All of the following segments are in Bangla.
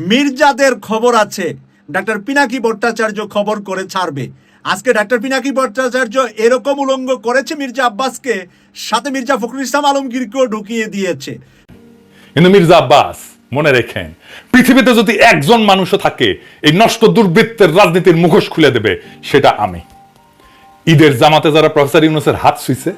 মির্জাদের খবর আছে। ডাক্তার পিনাকি ভট্টাচার্য খবর করে ছাড়বে। আজকে ডাক্তার পিনাকি ভট্টাচার্য এরকম উলঙ্গ করেছে মির্জা আব্বাসকে, সাথে মির্জা ফখরুল ইসলাম আলমগীরকেও ঢুকিয়ে দিয়েছে। কিন্তু মির্জা আব্বাস, মনে রেখেন, পৃথিবীতে যদি একজন মানুষও থাকে, এই নষ্ট দুর্বৃত্তের রাজনীতির মুখোশ খুলে দেবে, সেটা আমি। ঈদের জামাতে যারা প্রফেসর ইউনুসের হাত শুইছে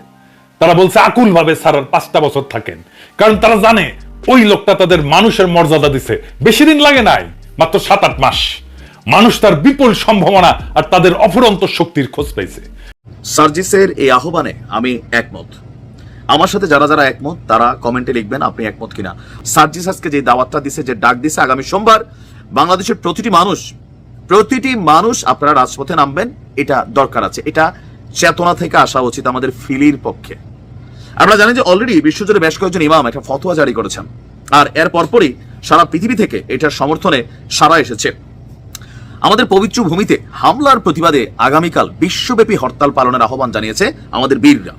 তারা বলছে আকুল ভাবে সারার পাঁচটা বছর থাকেন। কারণ তারা জানে ওই লোকটা তাদের মানুষের মর্যাদা দিছে। বেশি দিন লাগে নাই, মাত্র সাত আট মাস। মানুষ তার বিপুল সম্ভাবনা আর তাদের অফুরন্ত শক্তির খোঁজ পেয়েছে। সার্জিসের এই আহ্বানে আমি একমত। আমার সাথে যারা যারা একমত, তারা কমেন্টে লিখবেন আপনি একমত কিনা। সার্জিস আজকে যে দাওয়াতটা দিছে, যে ডাক দিছে আগামী সোমবার, বাংলাদেশের প্রতিটি মানুষ প্রতিটি মানুষ আপনারা রাজপথে নামবেন, এটা দরকার আছে। এটা চেতনা থেকে আসা উচিত আমাদের ফিলির পক্ষে। আমরা জানি যে অলরেডি বিশ্বজুড়ে বেশ কয়েকজন ইমাম একটা ফতোয়া জারি করেছেন। আর এর পরপরই সারা পৃথিবী থেকে এটার সমর্থনে সারা এসেছে। আমাদের পবিত্র ভূমিতে হামলার প্রতিবাদে আগামীকাল বিশ্বব্যাপী হরতাল পালনের আহ্বান জানিয়েছে আমাদের বীররা।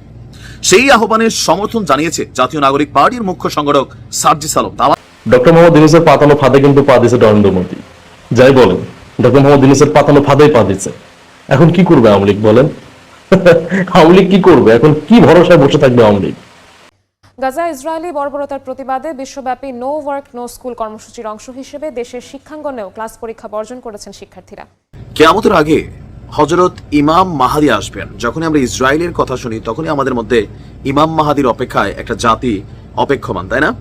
সেই আহ্বানের সমর্থন জানিয়েছে জাতীয় নাগরিক পার্টির মুখ্য সংগঠক সার্জিস আলম। ডক্টর মোহাম্মদ ইউনুসের পাতানো ফাঁদে কিন্তু পা দিছে নরেন্দ্র মোদী। যাই বলেন, ডক্টর মোহাম্মদ ইউনুসের পাতানো ফাঁদেই পা দিচ্ছে এখন কি করবে আওয়ামী লীগ, বলেন? আওয়ামী লীগ কি করবে? এখন কি ভরসায় বসে থাকবে আওয়ামী লীগ? গাজা ইসরায়েলি বর্বরতার প্রতিবাদে বিশ্বব্যাপী নো ওয়ার্ক নো স্কুল কর্মসূচির অংশ হিসেবে দেশের শিক্ষাঙ্গনেও ক্লাস পরীক্ষা বর্জন করেছেন শিক্ষার্থীরা। কেয়ামতের আগে হজরত ইমাম মাহাদি আসবেন। যখনই আমরা ইসরায়েলের কথা শুনি তখনই আমাদের মধ্যে ইমাম মাহাদির অপেক্ষায় একটা জাতি অপেক্ষমান তাই না?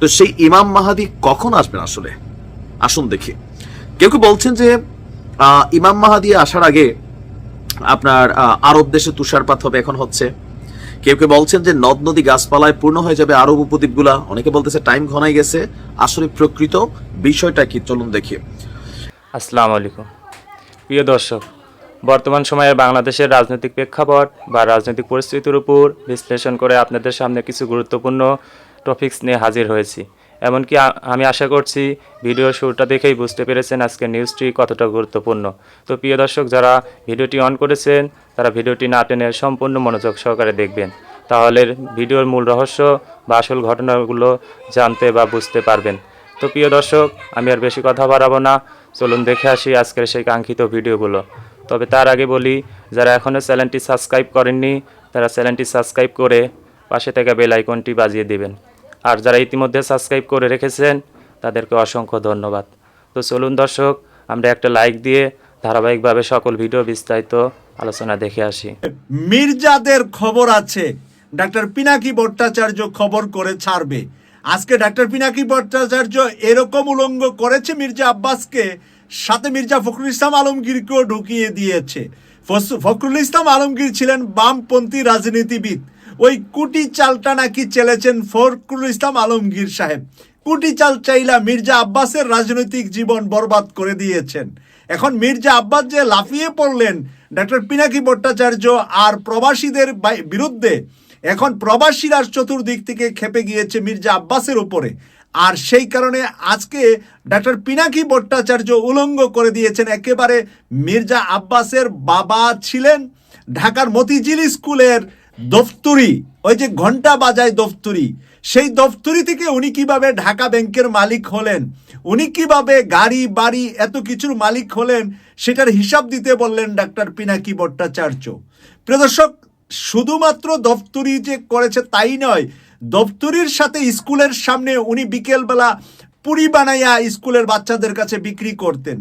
তো সেই ইমাম মাহাদি কখন আসবেন আসলে? আসুন দেখি। কেউ কেউ বলছেন যে আহ, ইমাম মাহাদি আসার আগে আপনার আরব দেশে তুষারপাত হবে এখন হচ্ছে। কেউ কেউ বলছেন যে নদ নদী গাছপালায় পূর্ণ হয়ে যাবে আরব উপদ্বীপগুলা। অনেকে বলতেছে টাইম ঘনাই গেছে। আসলে প্রকৃত বিষয়টা কি? চলুন দেখি। আসসালামু আলাইকুম। প্রিয় দর্শক, বর্তমান সময়ে বাংলাদেশের রাজনৈতিক প্রেক্ষাপট বা রাজনৈতিক পরিস্থিতির উপর বিশ্লেষণ করে আপনাদের সামনে কিছু গুরুত্বপূর্ণ টপিকস নিয়ে হাজির হয়েছি। এমনকি আমি আশা করছি ভিডিও শুরুটা দেখেই বুঝতে পেরেছেন আজকের নিউজটি কতটা গুরুত্বপূর্ণ। তো প্রিয় দর্শক, যারা ভিডিওটি অন করেছেন, তারা ভিডিওটি না টেনে সম্পূর্ণ মনোযোগ সহকারে দেখবেন। তাহলে ভিডিওর মূল রহস্য বা আসল ঘটনাগুলো জানতে বা বুঝতে পারবেন। তো প্রিয় দর্শক, আমি আর বেশি কথা বাড়াবো না। চলুন দেখে আসি আজকের সেই কাঙ্ক্ষিত ভিডিওগুলো। তবে তার আগে বলি, যারা এখনও চ্যানেলটি সাবস্ক্রাইব করেননি, তারা চ্যানেলটি সাবস্ক্রাইব করে পাশে থাকা বেল আইকনটি বাজিয়ে দিবেন। আর যারা ইতিমধ্যে সাবস্ক্রাইব করে রেখেছেন, তাদেরকে অসংখ্য ধন্যবাদ। তো চলুন দর্শক, আমরা একটা লাইক দিয়ে ধারাবাহিকভাবে সকল ভিডিও বিস্তারিত আলোচনা দেখে আসি। মির্জাদের খবর আছে। ডাক্তার পিনাকি ভট্টাচার্য খবর করে ছাড়বে। আজকে ডাক্তার পিনাকি ভট্টাচার্য এরকম উলঙ্গ করেছে মির্জা আব্বাসকে, সাথে মির্জা ফখরুল ইসলাম আলমগীরকেও ঢুকিয়ে দিয়েছে। ফখরুল ইসলাম আলমগীর ছিলেন বামপন্থী রাজনীতিবিদ। ওই কুটি চালটা নাকি চেলেছেন ফরকুল ইসলাম আলমগীর সাহেব। কুটি চাল চাইলা মির্জা আব্বাসের রাজনৈতিক জীবন বরবাদ করে দিয়েছেন। এখন মির্জা আব্বাস যে লাফিয়ে পড়লেন ডক্টর পিনাকি ভট্টাচার্য আর প্রবাসীদের বিরুদ্ধে, এখন প্রবাসীরা চতুর্দিক থেকে খেপে গিয়েছে মির্জা আব্বাসের উপরে। আর সেই কারণে আজকে ডক্টর পিনাকি ভট্টাচার্য উলঙ্গ করে দিয়েছেন একেবারে মির্জা আব্বাসের বাবা ছিলেন ঢাকার মতিঝিল স্কুলের দফতুরি, ওই যে ঘণ্টা বাজায় দফতুরি, সেই দফতুরি থেকে উনি কীভাবে ঢাকা ব্যাংকের মালিক হলেন, উনি কীভাবে গাড়ি, বাড়ি, এত কিছুর মালিক হলেন, সেটার হিসাব দিতে বললেন ডাক্তার পিনাকি ভট্টাচার্য। প্রদর্শক শুধুমাত্র দফতুরি যে করেছে তাই নয়, দফতুরির সাথে স্কুলের সামনে উনি বিকেলবেলা পুরি বানাইয়া স্কুলের বাচ্চাদের কাছে বিক্রি করতেন।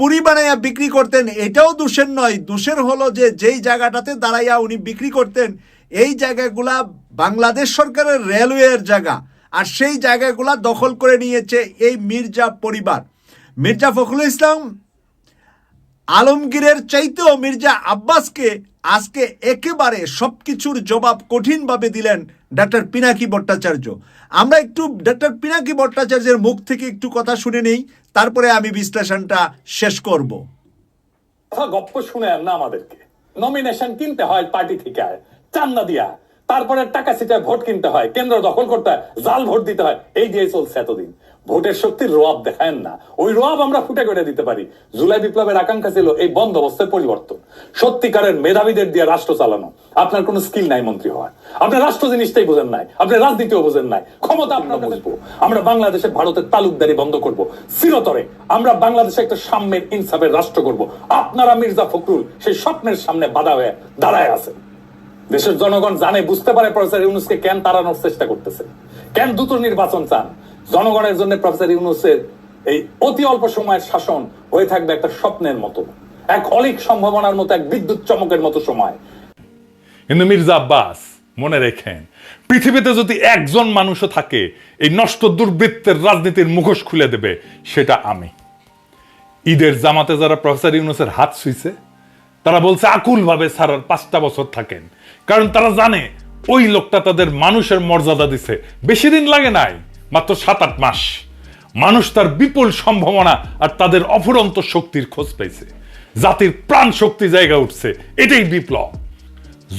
পুরি বানাইয়া বিক্রি করতেন, এটাও দোষের নয়। দোষের হলো যে, যেই জায়গাটাতে দাঁড়াইয়া উনি বিক্রি করতেন, এই জায়গাগুলা বাংলাদেশ সরকারের রেলওয়ের জায়গা। আর সেই জায়গাগুলা দখল করে নিয়েছে এই মির্জা পরিবার। মির্জা ফখরুল ইসলাম আলমগীরের চাইতেও মির্জা আব্বাসকে আজকে একেবারে সব কিছুর জবাব কঠিনভাবে দিলেন ডাক্তার পিনাকি ভট্টাচার্য। আমরা একটু ডাক্তার পিনাকি ভট্টাচার্যের মুখ থেকে একটু কথা শুনে নেই। তারপরে আমি বিশ্লেষণটা শেষ করব। গপ্প শুনে না আমাদেরকে। নমিনেশন কিনতে হয় পার্টি থেকে। চান্দা দিয়া। তারপরে টাকা সিটায় ভোট কিনতে হয় কেন্দ্র দখল করতে হয় জাল ভোট দিতে হয়। এই দিয়ে চলছে এতদিন। ভোটের শক্তির রোয়াব দেখায়েন না। ওই রোয়াব আমরা ফুটে করে দিতে পারি। জুলাই বিপ্লবের আকাঙ্ক্ষা ছিল এই বন্দোবস্তের পরিবর্তন। সত্যিকারের মেধাবীদের দিয়ে রাষ্ট্র চালানো। আপনার কোনো স্কিল নাই মন্ত্রী হওয়ার। আপনার রাষ্ট্র জিনিসটাই বোঝেন নাই। আপনি রাজনীতিও বোঝেন নাই। ক্ষমতা আপনার বুঝব আমরা বাংলাদেশে ভারতের তালুকদারি বন্ধ করব। চিরতরে আমরা বাংলাদেশে একটা সাম্যের ইনসাফের রাষ্ট্র করব। আপনারা মির্জা ফখরুল সেই স্বপ্নের সামনে বাধা হয়ে দাঁড়ায় আছে দেশের জনগণ জানে, বুঝতে পারে প্রফেসর ইউনুসকে কেন তাড়ানোর চেষ্টা করতেছে। কেন দ্রুত নির্বাচন চান? জনগণের জন্য প্রফেসর ইউনুসের এই অতি অল্প সময়ের শাসন হয়ে থাকবে একটা স্বপ্নের মতো। এক অলিক সম্ভাবনার মতো, এক বিদ্যুৎ চমকের মতো সময়। কিন্তু মির্জা আব্বাস, মনে রেখেন, পৃথিবীতে যদি একজন মানুষও থাকে, এই নষ্ট দুর্বৃত্তের রাজনীতির মুখোশ খুলে দেবে, সেটা আমি। ঈদের জামাতে যারা প্রফেসর ইউনুসের হাত শুইছে তারা বলছে আকুল ভাবে সারার পাঁচটা বছর থাকেন। কারণ তারা জানে, ওই লোকটা তাদের মানুষের মর্যাদা দিছে। বেশি দিন লাগে নাই, মাত্র সাত আট মাস। মানুষ তার বিপুল সম্ভাবনা আর তাদের অফুরন্ত শক্তির খোঁজ পেয়েছে। জাতির প্রাণ শক্তি জায়গা উঠছে, এটাই বিপ্লব।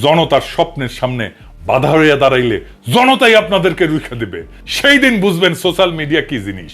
জনতার স্বপ্নের সামনে বাধা হইয়া দাঁড়াইলে জনতাই আপনাদেরকে রুখে দেবে। সেই দিন বুঝবেন সোশ্যাল মিডিয়া কি জিনিস।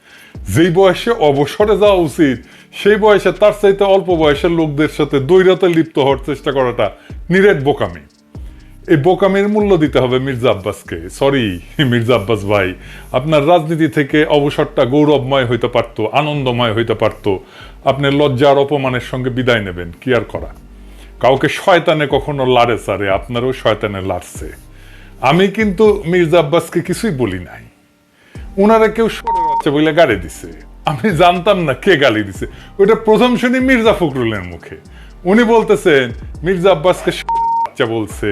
যেই বয়সে অবসরে যাওয়া উচিত, সেই বয়সে তার চাইতে অল্প বয়সের লোকদের সাথে দৈরতে লিপ্ত হওয়ার চেষ্টা করাটা নিরেট বোকামি। এই বোকামের মূল্য দিতে হবে মির্জা আব্বাসকে। সরি মির্জা আব্বাস ভাই, আপনার রাজনীতি থেকে অবসরটা গৌরবময় হইতে পারত, আনন্দময় হইতে পারত। আপনি লজ্জার অপমানের সঙ্গে বিদায় নেবেন, কি আর করা? কাউকে শয়তানে কখনো লাড়ে সারে, আপনারও শয়তানে লাড়ছে। আমি কিন্তু মির্জা আব্বাসকে কিছুই বলি নাই। ওনারা কেউ সরে যাচ্ছে বলে গালি দিছে। আমি জানতাম না কে গালি দিছে। ওটা প্রথম শুনি মির্জা ফখরুলের মুখে। উনি বলতেছেন, মির্জা আব্বাসকে বাচ্চা বলছে,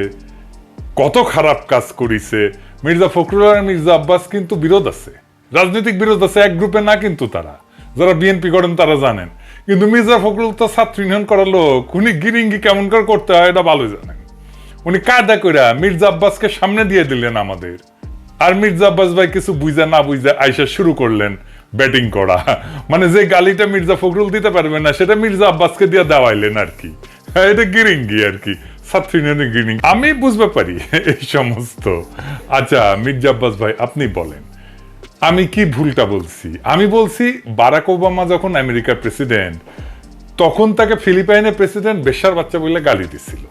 কত খারাপ কাজ করিছে। মির্জা ফখরুল আর মির্জা আব্বাস কিন্তু বিরোধ আছে। রাজনৈতিক বিরোধ আছে, এক গ্রুপে না কিন্তু তারা। যারা বিএনপি করেন তারা জানেন। কিন্তু মির্জা ফখরুল তো ছাত্র ইউনিয়ন করার লোক। উনি গিরিঙ্গি কেমন করে করতে হয়, এটা ভালো জানেন। উনি কায়দা কইরা মির্জা আব্বাসকে সামনে দিয়ে দিলেন আমাদের। আর মির্জা আব্বাস ভাই কিছু বুঝা না বুঝা আইসা শুরু করলেন ব্যাটিং করা। মানে যে গালিটা মির্জা ফখরুল দিতে পারবে না সেটা মির্জা আব্বাসকে দিয়ে দেওয়াইলেন আর কি। হ্যাঁ, এটা গিরিঙ্গি আর কি। আমি বুঝতে পারি এই সমস্ত। আচ্ছা মির্জা আব্বাস ভাই আপনি বলেন আমি কি ভুলটা বলছি? আমি বলছি বারাক ওবামা যখন আমেরিকার প্রেসিডেন্ট তখন তাকে ফিলিপাইনের প্রেসিডেন্ট বেশার বাচ্চা বলে গালি দিছিল।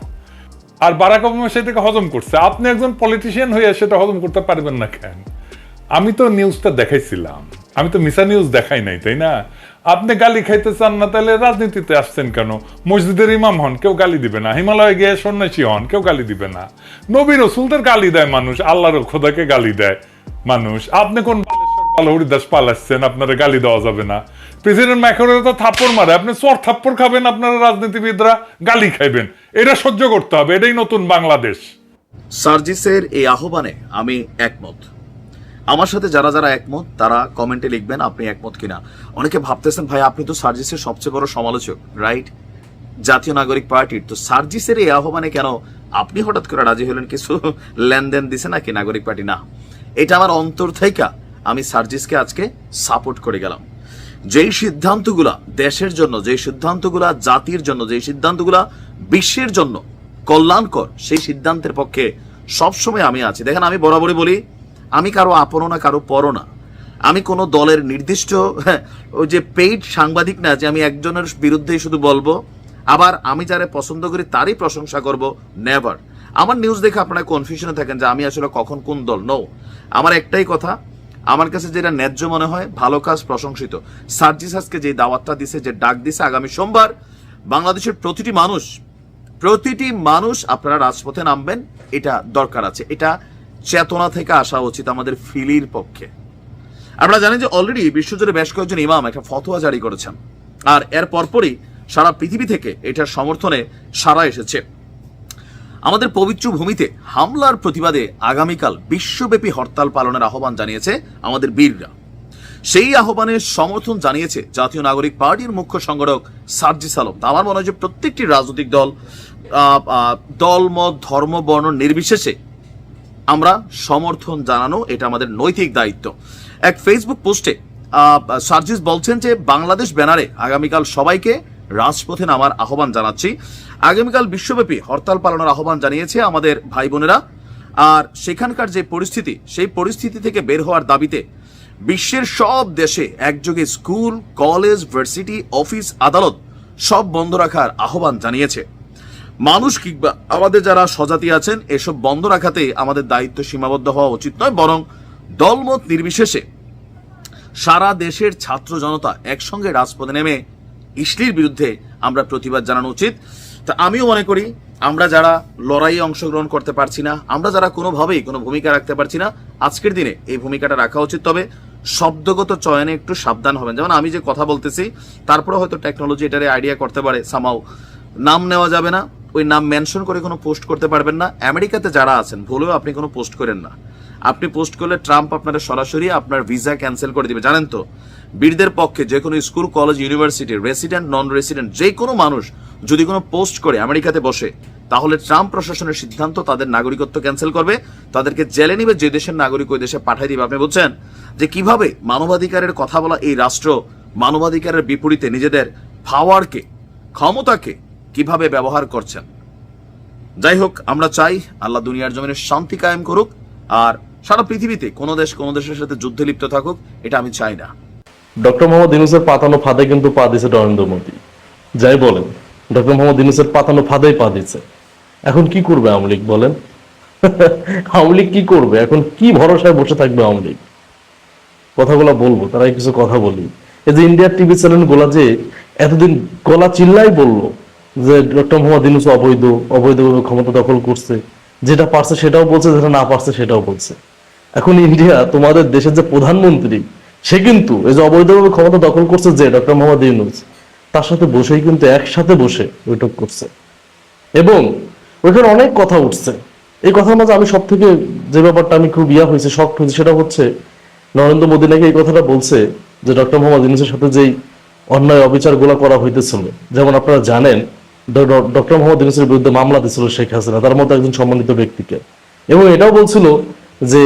আর বারাক ওবামা সেটাকে হজম করছে। আপনি একজন পলিটিশিয়ান হয়ে সেটা হজম করতে পারবেন না কেন? আমি তো নিউজটা দেখাইছিলাম। আমি তো মিসা নিউজ দেখাই নাই, তাই না? আপনি গালি খাইতে চান না, তাহলে রাজনীতিতে আসছেন কেন? মসজিদের ইমাম হন, কেউ গালি দিবে না। হিমালয়ে গিয়ে সন্ন্যাসী হন, কেউ গালি দিবে না। নবী রসুলদের গালি দেয় মানুষ, আল্লাহর খোদাকে গালি দেয় মানুষ। আপনি কোন পাল হরিদাস পাল আসছেন আপনারা গালি দেওয়া যাবে না। প্রেসিডেন্ট তো থাপ্পড় মারে, আপনি চর থাপ্পড় খাবেন আপনারা রাজনীতিবিদরা, গালি খাইবেন। এটা সহ্য করতে হবে, এটাই নতুন বাংলাদেশ। সার্জিসের এই আহ্বানে আমি একমত। আমার সাথে যারা যারা একমত, তারা কমেন্টে লিখবেন আপনি একমত কিনা। অনেকে ভাবতেছেন, ভাই, আপনি তো সার্জিসের সবচেয়ে বড় সমালোচক রাইট জাতীয় নাগরিক পার্টির। তো সার্জিসের এই আহ্বানে কেন আপনি হঠাৎ করে রাজি হলেন? কিছু লেনদেন দিছে নাকি নাগরিক পার্টি? না। এটা আমার অন্তর থেকে আমি সার্জিসকে আজকে সাপোর্ট করে গেলাম। যেই সিদ্ধান্তগুলা দেশের জন্য যেই সিদ্ধান্তগুলা জাতির জন্য যেই সিদ্ধান্তগুলা বিশ্বের জন্য কল্যাণকর সেই সিদ্ধান্তের পক্ষে সবসময় আমি আছি। দেখেন আমি বরাবরই বলি আমি কারও আপন না কারও পর না। আমি কোনো দলের নির্দিষ্ট হ্যাঁ, ওই যে পেইড সাংবাদিক না যে আমি একজনের বিরুদ্ধেই শুধু বলব আবার আমি যারা পছন্দ করি তারই প্রশংসা করব নেভার। আমার নিউজ দেখে আপনারা কনফিউশনে থাকেন যে আমি আসলে কখন কোন দল। নো আমার একটাই কথা আমার কাছে যেটা ন্যায্য মনে হয়, ভালো কাজ প্রশংসিত। সার্জিসাসকে যে দাওয়াতটা দিছে, যে ডাক দিছে আগামী সোমবার, বাংলাদেশের প্রতিটি মানুষ প্রতিটি মানুষ আপনারা রাজপথে নামবেন, এটা দরকার আছে। এটা চেতনা থেকে আসা উচিত আমাদের ফিলির পক্ষে। আমরা জানি যে অলরেডি বিশ্বজুড়ে বেশ কয়েকজন ইমাম একটা ফতোয়া জারি করেছেন। আর এর পরপরই সারা পৃথিবী থেকে এটার সমর্থনে সারা এসেছে। আমাদের পবিত্র ভূমিতে হামলার প্রতিবাদে আগামীকাল বিশ্বব্যাপী হরতাল পালনের আহ্বান জানিয়েছে আমাদের বীররা। সেই আহ্বানে সমর্থন জানিয়েছে জাতীয় নাগরিক পার্টির মুখ্য সংগঠক সার্জিস আলম। আমার মনে হয় যে প্রত্যেকটি রাজনৈতিক দল দল, মত, ধর্ম, বর্ণ নির্বিশেষে আমরা সমর্থন জানানো এটা আমাদের নৈতিক দায়িত্ব। এক ফেসবুক পোস্টে সার্জিস বলছেন যে বাংলাদেশ ব্যানারে আগামীকাল সবাইকে রাজপথে নামার আহ্বান জানাচ্ছি। আগামীকাল বিশ্বব্যাপী হরতাল পালনের আহ্বান জানিয়েছে আমাদের ভাই বোনেরা আর সেখানকার যে পরিস্থিতি, সেই পরিস্থিতি থেকে বের হওয়ার দাবিতে বিশ্বের সব দেশে একযোগে স্কুল, কলেজ, ভার্সিটি, অফিস, আদালত সব বন্ধ রাখার আহ্বান জানিয়েছে। মানুষ কিংবা আমাদের যারা সজাতি আছেন, এসব বন্ধ রাখাতে আমাদের দায়িত্ব সীমাবদ্ধ হওয়া উচিত নয়, বরং দলমত নির্বিশেষে সারা দেশের ছাত্র জনতা একসঙ্গে রাজপথে নেমে ইসলির বিরুদ্ধে আমরা প্রতিবাদ জানানো উচিত। তা আমিও মনে করি, আমরা যারা লড়াইয়ে অংশগ্রহণ করতে পারছি না, আমরা যারা কোনোভাবেই কোনো ভূমিকা রাখতে পারছি না, আজকের দিনে এই ভূমিকাটা রাখা উচিত। তবে শব্দগত চয়নে একটু সাবধান হবেন। যেমন আমি যে কথা বলতেছি, তারপরে হয়তো টেকনোলজি এটারে আইডিয়া করতে পারে সামাও নাম নেওয়া যাবে না, ওই নাম মেনশন করে কোনো পোস্ট করতে পারবেন না। আমেরিকাতে যারা আছেন, ভুলেও আপনি কোনো পোস্ট করেন না। আপনি পোস্ট করলে ট্রাম্প আপনার সরাসরি আপনার ভিসা ক্যান্সেল করে দিবে। জানেন তো? বীরদের পক্ষে যে কোনো school, college, university resident non resident যে কোনো মানুষ যদি কোনো পোস্ট করে আমেরিকাতে বসে, তাহলে ট্রাম্প প্রশাসনের সিদ্ধান্ত তাদের নাগরিকত্ব ক্যান্সেল করবে, তাদেরকে জেলে নিবে, যে দেশের নাগরিক ওই দেশে পাঠাই দিবে। আপনি বলছেন যে কীভাবে মানবাধিকারের কথা বলা এই রাষ্ট্র মানবাধিকারের বিপরীতে নিজেদের পাওয়ারকে ক্ষমতাকে কীভাবে ব্যবহার করছেন? যাই হোক, আমরা চাই আল্লাহ দুনিয়ার জমিনে শান্তি কায়েম করুক, আর সারা পৃথিবীতে কোনো দেশ কোনো দেশের সাথে যুদ্ধে লিপ্ত থাকুক, এটা আমি চাই না। ডক্টর মোহাম্মদ ইউনুসের পাতানো ফাঁদে কিন্তু পা দিছে নরেন্দ্র মোদী। যাই বলেন, ডক্টর মোহাম্মদ ইউনুসের পাতানো ফাঁদেই পা দিছে এখন কি করবে আওয়ামী লীগ বলেন? আওয়ামী লীগ কি করবে? এখন কি ভরসায় বসে থাকবে আওয়ামী লীগ? কথাগুলো বলব, তারাই কিছু কথা বলি। এই যে ইন্ডিয়ার টিভি চ্যানেলগুলা যে এতদিন গলা চিল্লাই বলল যে ডক্টর মোহাম্মদ ইউনুস অবৈধ, অবৈধভাবে ক্ষমতা দখল করছে। যেটা পারছে সেটাও বলছে, যেটা না পারছে সেটাও বলছে। এখন ইন্ডিয়া, তোমাদের দেশের যে প্রধানমন্ত্রী, সে কিন্তু এই যে অবৈধভাবে ক্ষমতা দখল করছে যে, ডক্টর মোহাম্মদ ইউনুস, তার সাথে বসেই কিন্তু একসাথে বসে বৈঠক করছে। এবং ওইখানে অনেক কথা উঠছে। এই কথার মাঝে আমি সব থেকে যে ব্যাপারটা আমি খুব ইয়া হয়েছে শখ হয়েছে, সেটা হচ্ছে, নরেন্দ্র মোদী নাকি এই কথাটা বলছে যে, ডক্টর মোহাম্মদ ইউনুসের সাথে যেই অন্যায় অবিচারগুলা করা হইতেছিল, যেমন আপনারা জানেন ডক্টর মোহাম্মদ ইউনুসের বিরুদ্ধে মামলা দিছিল শেখ হাসিনা, তার মতো একজন সম্মানিত ব্যক্তিকে। এবং এটাও বলছিল যে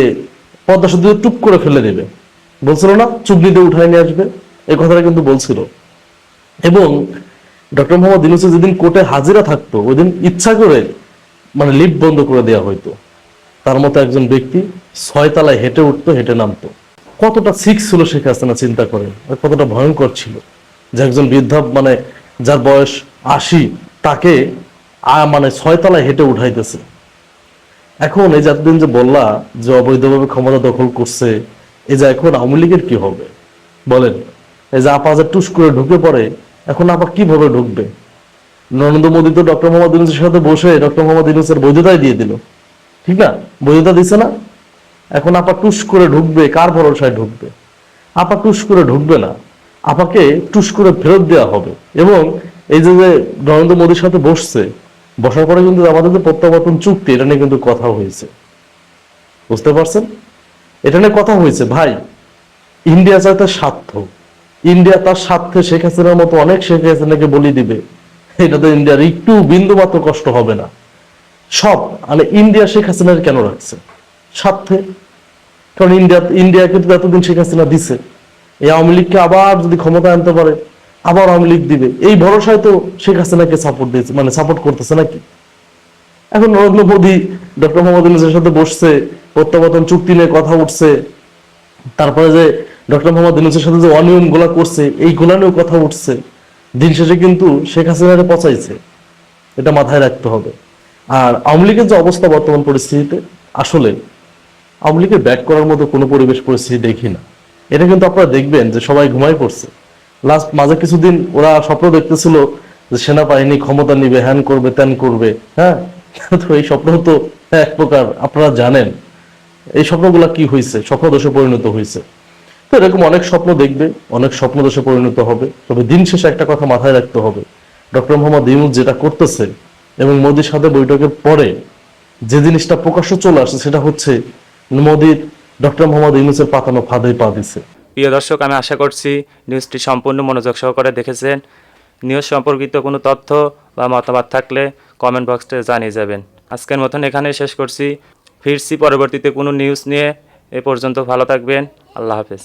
পদ্মা সেতু টুপ করে ফেলে দেবে। বলছিল না চুগলিতে উঠায় নিয়ে আসবে। এই কথাটা কিন্তু বলছিল। এবং ডক্টর মোহাম্মদ ইউনুসের যেদিন কোর্টে হাজিরা থাকতো ওই দিন ইচ্ছা করে মানে লিফট বন্ধ করে দেওয়া হইতো। তার মতো একজন ব্যক্তি ছয় তলায় হেঁটে উঠতো, হেঁটে নামতো। কতটা সিক্স ছিল শেখ হাসিনা, চিন্তা করে। কতটা ভয়ঙ্কর ছিল যে একজন বৃদ্ধা মানে যার বয়স আশি তাকে মানে ছয় তলায় হেঁটে উঠাইতেছে। এখন এই যে এতদিন যে বললা যে অবৈধভাবে ক্ষমতা দখল করছে, এই যে এখন আওয়ামী লীগের কি হবে? বলেন, এই যে আপা যে টুস করে ঢুকে পড়ে, এখন আপা কীভাবে ঢুকবে? নরেন্দ্র মোদী তো ডক্টর মোহাম্মদ ইউনুসের সাথে বসে ডক্টর মোহাম্মদ ইউনুসের বৈধতাই দিয়ে দিল। ঠিক না? বৈধতা দিছে না? এখন আপা টুস করে ঢুকবে, কার ভরসায় ঢুকবে? আপা টুস করে ঢুকবে না। আপাকে টুস করে ফেরত দেওয়া হবে এবং এই যে নরেন্দ্র মোদীর সাথে বসছে, বসার পরে কিন্তু আমাদের যে প্রত্যাবর্তন চুক্তি, এটা নিয়ে কিন্তু কথা হয়েছে। বুঝতে পারছেন? এটা নিয়ে কথা হয়েছে, ভাই, ইন্ডিয়া চায় তার স্বার্থ। ইন্ডিয়া তার স্বার্থে শেখ হাসিনার মতো অনেক শেখ হাসিনাকে বলি দিবে। এটাতে ইন্ডিয়ার একটু বিন্দু মাত্র কষ্ট হবে না। সব মানে ইন্ডিয়া শেখ হাসিনার কেন রাখছে? স্বার্থে। কারণ ইন্ডিয়া ইন্ডিয়া কিন্তু এতদিন শেখ হাসিনা দিছে। এই আওয়ামী লীগকে আবার যদি ক্ষমতা আনতে পারে আবার আওয়ামী লীগ দিবে। এই ভরসায় তো শেখ হাসিনাকে সাপোর্ট দিয়েছে মানে সাপোর্ট করতেছে নাকি? এখন নরেন্দ্র মোদী ডক্টর মোহাম্মদ ইউনুসের সাথে বসছে, প্রত্যাবর্তন চুক্তি নিয়ে কথা উঠছে, তারপরে যে ডক্টর মোহাম্মদ ইউনুসের সাথে যে অনিয়মগুলা করছে এই গুলা নিয়েও কথা উঠছে। দিন শেষে কিন্তু শেখ হাসিনাকে পচাইছে। এটা মাথায় রাখতে হবে। আর আওয়ামী লীগের যে অবস্থা বর্তমান পরিস্থিতিতে, আসলে আওয়ামী লীগের ব্যাট করার মতো কোনো পরিবেশ পরিস্থিতি দেখি না। এটা কিন্তু আপনারা দেখবেন যে সবাই ঘুমাই পড়ছে। লাস্ট মাঝে কিছুদিন ওরা স্বপ্ন দেখতেছিল যে সেনাবাহিনী ক্ষমতা নিবে, হ্যান করবে, ত্যান করবে হ্যাঁ? তো এই স্বপ্ন তো এক প্রকার আপনারা জানেন। এই স্বপ্নগুলা কি হয়েছে স্বপ্ন দোষে পরিণত হয়েছে তো এরকম অনেক স্বপ্ন দেখবে, অনেক স্বপ্ন দোষে পরিণত হবে। তবে দিন শেষে একটা কথা মাথায় রাখতে হবে। ডক্টর মোহাম্মদ ইউনুস যেটা করতেছে এবং মোদির সাথে বৈঠকের পরে যে জিনিসটা প্রকাশ্য চলে আসছে সেটা হচ্ছে মোদির ডক্টর মোহাম্মদ ইউনুসের পাতানো ফাঁদে পা দিছে। প্রিয় দর্শক, আমি আশা করছি নিউজটি সম্পূর্ণ মনোযোগ সহকারে দেখেছেন। নিউজ সম্পর্কিত কোনো তথ্য বা মতামত থাকলে কমেন্ট বক্সে জানিয়ে যাবেন। আজকের মতন এখানে শেষ করছি। ফিরছি পরবর্তীতে কোনো নিউজ নিয়ে। এ পর্যন্ত ভালো থাকবেন। আল্লাহ হাফেজ।